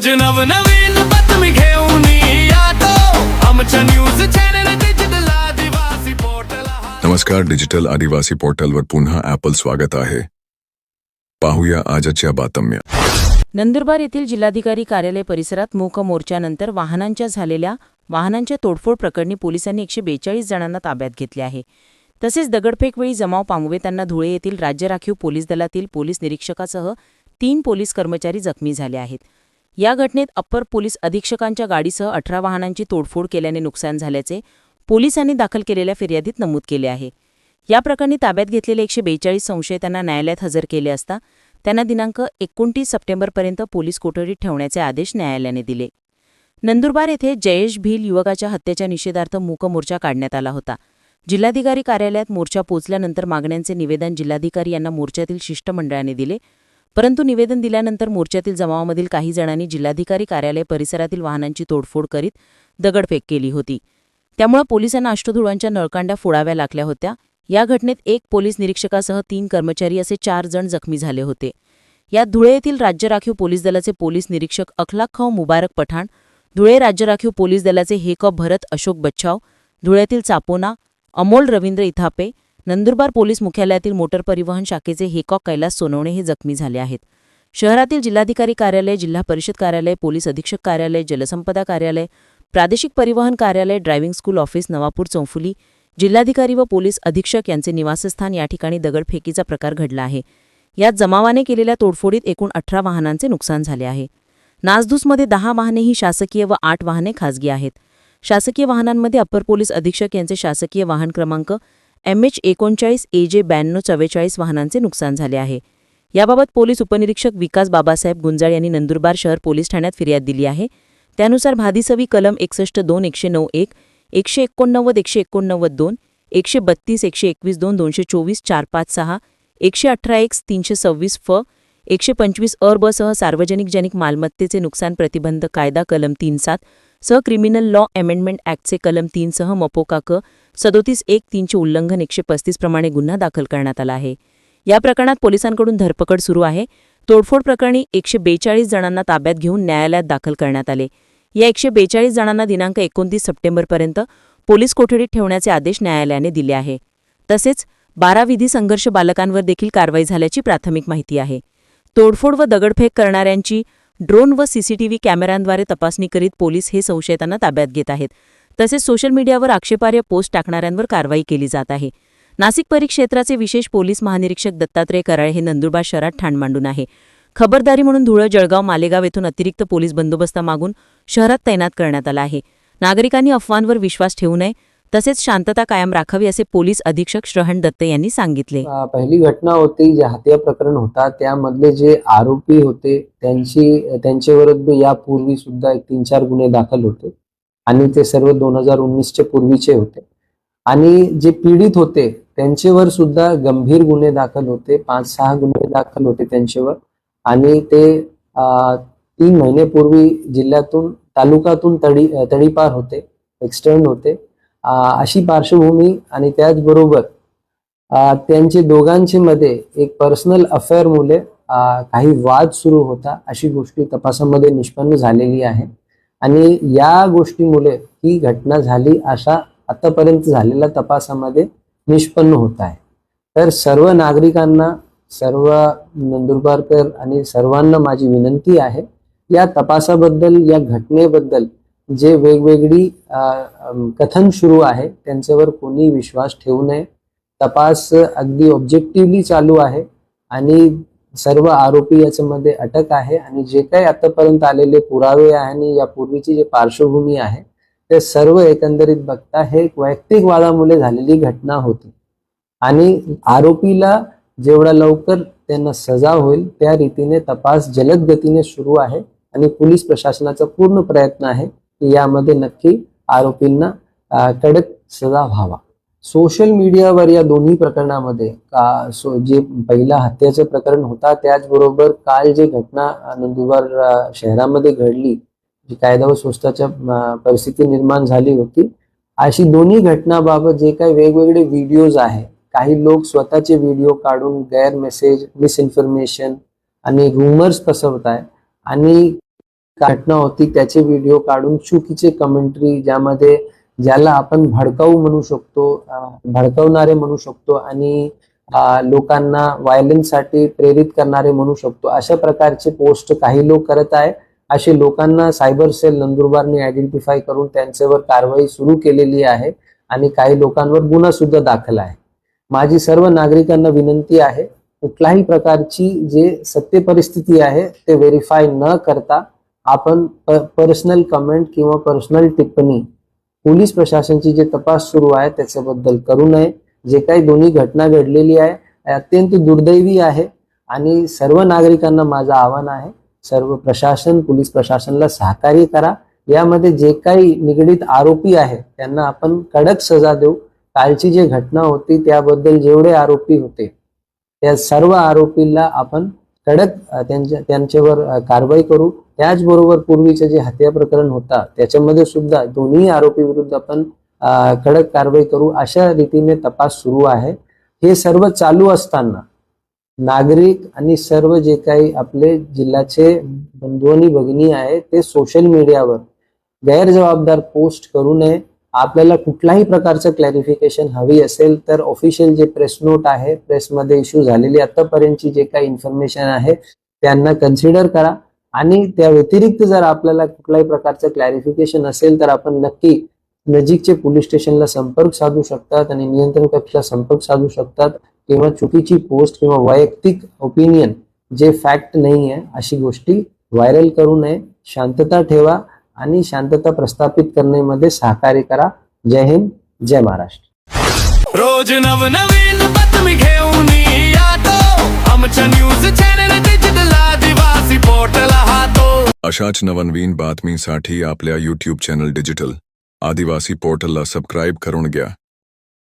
रोज नवनवीन बातमी घेऊन येतो. आमच्या news channel digital Adivasi portal नमस्कार डिजिटल आदिवासी पोर्टलवर पुन्हा ॲपल स्वागत आहे. पाहूया आजच्या बातम्या. नंदुरबार येथील जिल्हाधिकारी कार्यालय परिसरात मूक मोर्चानंतर वाहनांच्या झालेल्या वाहनांच्या तोडफोड प्रकरणी पोलिसांनी एकशे बेचाळीस जणांना ताब्यात घेतले आहे. तसेच दगडफेकवेळी जमाव पांगवेतांना धुळे येथील राज्य राखीव पोलीस दलातील पोलीस निरीक्षकासह तीन पोलीस कर्मचारी जखमी झाले आहेत. या घटनेत अप्पर पोलीस अधीक्षकांच्या गाडीसह अठरा वाहनांची तोडफोड केल्याने नुकसान झाल्याचे पोलिसांनी दाखल केलेल्या फिर्यादीत नमूद केले आहे. या प्रकरणी ताब्यात घेतलेले एकशे बेचाळीस संशयितांना न्यायालयात हजर केले असता त्यांना दिनांक एकोणतीस सप्टेंबरपर्यंत पोलीस कोठडीत ठेवण्याचे आदेश न्यायालयाने दिले. नंदुरबार येथे जयेश भील युवकाच्या हत्येच्या निषेधार्थ मूक मोर्चा काढण्यात आला होता. जिल्हाधिकारी कार्यालयात मोर्चा पोचल्यानंतर मागण्यांचे निवेदन जिल्हाधिकारी यांना मोर्चातील शिष्टमंडळाने दिले. परंतु निवेदन दिल्यानंतर मोर्चातील जमावामधील काही जणांनी जिल्हाधिकारी कार्यालय परिसरातील वाहनांची तोडफोड करीत दगडफेक केली होती. त्यामुळे पोलिसांना अष्टधुळांच्या नळकांड्या फोडाव्या लागल्या होत्या. या घटनेत एक पोलीस निरीक्षकासह तीन कर्मचारी असे चार जण जखमी झाले होते. यात धुळे येथील राज्य राखीव पोलीस दलाचे पोलीस निरीक्षक अखलाक मुबारक पठाण धुळे राज्य राखीव पोलीस दलाचे हेकअप भरत अशोक बच्छाव धुळ्यातील चापोना अमोल रवींद्र इथापे नंदुरबार पोलीस मुख्यालयातील मोटर परिवहन शाखेचे हेकॉक कैलास सोनवणे हे जखमी झाले आहेत. शहरातील जिल्हाधिकारी कार्यालय जिल्हा परिषद कार्यालय पोलीस अधीक्षक कार्यालय जलसंपदा कार्यालय प्रादेशिक परिवहन कार्यालय ड्रायव्हिंग स्कूल ऑफिस नवापूर चौफुली जिल्हाधिकारी व पोलीस अधीक्षक यांचे निवासस्थान या ठिकाणी दगडफेकीचा प्रकार घडला आहे. यात जमावाने केलेल्या तोडफोडीत एकूण अठरा वाहनांचे नुकसान झाले आहे. नासधूसमध्ये दहा वाहने ही शासकीय व आठ वाहने खासगी आहेत. शासकीय वाहनांमध्ये अप्पर पोलीस अधीक्षक यांचे शासकीय वाहन क्रमांक एम एच एकोणचाळीस ए जे ब्याण्णव चव्वेचाळीस वाहनांचे नुकसान झाले आहे. याबाबत पोलीस उपनिरीक्षक विकास बाबासाहेब गुंजाळ यांनी नंदुरबार शहर पोलीस ठाण्यात फिर्याद दिली आहे. त्यानुसार भादिसवी कलम एकसष्ट दोन एकशे नऊ एक एकशे एकोणनव्वद एकशे एकोणनव्वद दोन एकशे बत्तीस एकशे एकवीस दोन दोनशे चोवीस चार पाच सहा एकशे अठरा एक तीनशे सव्वीस फ एकशे पंचवीस अर्बसह सार्वजनिक जनिक मालमत्तेचे नुकसान प्रतिबंध कायदा कलम तीन सात सह क्रिमिनल लॉ अमेंडमेंट ॲक्टचे कलम तीनसह मपोकाक सदोतीस एक तीनचे उल्लंघन एकशे पस्तीस प्रमाणे गुन्हा दाखल करण्यात आला आहे. या प्रकरणात पोलिसांकडून धरपकड सुरू आहे. तोडफोड प्रकरणी एकशे बेचाळीस जणांना ताब्यात घेऊन न्यायालयात दाखल करण्यात आले. या एकशे बेचाळीस जणांना दिनांक एकोणतीस सप्टेंबरपर्यंत पोलीस कोठडीत ठेवण्याचे आदेश न्यायालयाने दिले आहे. तसेच बारा विधी संघर्ष बालकांवर देखील कारवाई झाल्याची प्राथमिक माहिती आहे. तोडफोड व दगडफेक करणाऱ्यांची ड्रोन व सीसीटीव्ही कॅमेऱ्यांद्वारे तपासणी करीत पोलीस हे संशयितांना ताब्यात घेत आहेत. तसेच सोशल मीडियावर आक्षेपार्ह पोस्ट टाकणाऱ्यांवर कारवाई केली जात आहे. नाशिक परिक्षेत्राचे विशेष पोलीस महानिरीक्षक दत्तात्रय कराळे हे नंदुरबार शहरात ठाण मांडून आहे. खबरदारी म्हणून धुळं जळगाव मालेगाव येथून अतिरिक्त पोलीस बंदोबस्त मागून शहरात तैनात करण्यात आला आहे. नागरिकांनी अफवांवर विश्वास ठेवू नये. तसेच शांतता कायम राखावी असे पोलीस अधीक्षक श्रहण दत्ते यांनी सांगितले. पहिली घटना होती जे हत्या प्रकरण होता त्यामधले जे आरोपी होते त्यांची त्यांच्याविरुद्ध यापूर्वी सुद्धा एक तीन चार गुन्हे दाखल होते आणि ते सर्व दोन हजार उन्नीसच्या पूर्वीचे होते. आणि जे पीडित होते त्यांच्यावर सुद्धा गंभीर गुन्हे दाखल होते पाच सहा गुन्हे दाखल होते त्यांच्यावर आणि ते तीन महिनेपूर्वी जिल्ह्यातून तालुक्यातून तडी तडीपार होते एक्सटर्न होते. अशी पार्श्वभूमी आणि त्याचबरोबर त्यांचे दोघांचे मध्ये एक पर्सनल अफेअर मुले काही वाद सुरू होता अशी गोष्टी तपासामध्ये निष्पन्न झालेली आहे. आणि या गोष्टीमुळे ही घटना झाली अशा आतापर्यंत झालेल्या तपासामध्ये निष्पन्न होत आहे. तर सर्व नागरिकांना सर्व नंदुरबारकर आणि सर्वांना माझी विनंती आहे या तपासाबद्दल या घटनेबद्दल जे वेगवेगळी कथन सुरू आहे त्यांच्यावर कोणी विश्वास ठेवू नये. तपास अगदी ऑब्जेक्टिव्हली चालू आहे आणि सर्व आरोपी याच्यामध्ये अटक आहे आणि जे काही आतापर्यंत आलेले पुरावे आहे आणि यापूर्वीची जे पार्श्वभूमी आहे ते सर्व एकंदरीत बघता हे वैयक्तिक वादामुळे झालेली घटना होती. आणि आरोपीला जेवढा लवकर त्यांना सजा होईल त्या रीतीने तपास जलद गतीने सुरू आहे आणि पोलीस प्रशासनाचा पूर्ण प्रयत्न आहे. यामध्ये नक्की आरोपींना कडक सजा व्हावा. सोशल मीडियावर या दोन्ही प्रकरणामध्ये का सो जे पहिला हत्येचं प्रकरण होता त्याचबरोबर काल जे घटना नंदुरबार शहरामध्ये घडली जी कायदा व सुव्यवस्थेच्या परिस्थिती निर्माण झाली होती अशी दोन्ही घटनाबाबत जे काही वेगवेगळे व्हिडिओज आहे काही लोक स्वतःचे व्हिडिओ काढून गैर मेसेज मिसइन्फॉर्मेशन आणि रुमर्स पसरवत आहे आणि घटना होती त्याचे व्हिडिओ काढून चुकीचे कमेंट्री ज्यामध्ये ज्याला आपण भडकाऊ म्हणू शकतो भडकवणारे म्हणू शकतो आणि लोकांना व्हायलन्ससाठी प्रेरित करणारे म्हणू शकतो. अशा प्रकारचे पोस्ट काही लोक करत आहे असे लोकांना सायबर सेल नंदुरबारने आयडेंटिफाय करून त्यांच्यावर कारवाई सुरू केलेली आहे आणि काही लोकांवर गुन्हा सुद्धा दाखल आहे. माझी सर्व नागरिकांना विनंती आहे कुठल्याही प्रकारची जे सत्य परिस्थिती आहे ते व्हेरीफाय न करता आपण पर्सनल कमेंट किंवा पर्सनल टिप्पणी पोलीस प्रशासनची जे तपास सुरू आहे त्याच्याबद्दल करू नये. जे काही दोन्ही घटना घडलेली आहे अत्यंत दुर्दैवी आहे आणि सर्व नागरिकांना माझं आव्हान आहे. सर्व प्रशासन पोलीस प्रशासनाला सहकार्य करा. यामध्ये जे काही निगडीत आरोपी आहे त्यांना आपण कडक सजा देऊ. कालची जी घटना होती त्याबद्दल जेवढे आरोपी होते त्या सर्व आरोपीला आपण कडक त्यांच्या त्यांच्यावर कारवाई करू. त्याचबरोबर पूर्वीचे जे हत्या प्रकरण होता त्याच्यामध्ये सुद्धा दोन्ही आरोपी विरुद्ध आपण कडक कारवाई करू अशा रीतीने तपास सुरू आहे. हे सर्व चालू असताना नागरिक आणि सर्व जे काही आपले जिल्ह्याचे बंधू आणि भगिनी आहे ते सोशल मीडियावर गैरजबाबदार पोस्ट करू नये. आपल्याला कुठल्याही प्रकारचं क्लॅरिफिकेशन हवी असेल तर ऑफिशियल जे प्रेस नोट आहे प्रेसमध्ये इश्यू झालेली आतापर्यंतची जे काही इन्फॉर्मेशन आहे त्यांना कन्सिडर करा. आणि त्या व्यतिरिक्त जर आपल्याला कुठल्याही प्रकारचं क्लॅरिफिकेशन असेल तर आपण नक्की नजीकचे पोलीस स्टेशनला संपर्क साधू शकतात आणि नियंत्रण कक्षाला संपर्क साधू शकतात किंवा चुकीची पोस्ट किंवा वैयक्तिक ओपिनियन जे फॅक्ट नाही आहे अशी गोष्टी व्हायरल करू नये. शांतता ठेवा. आणि शांतता प्रस्थापित करण्यामध्ये सहकार्य करा. जय हिंद जय महाराष्ट्र. रोज नवनवीन बातमी घेऊन येतो. आमच्या न्यूज चॅनल डिजिटल आदिवासी पोर्टल हातो. अशाच नवनवीन बातमीसाठी आपल्या यूट्यूब चॅनल डिजिटल आदिवासी पोर्टलला सबस्क्राईब करून घ्या.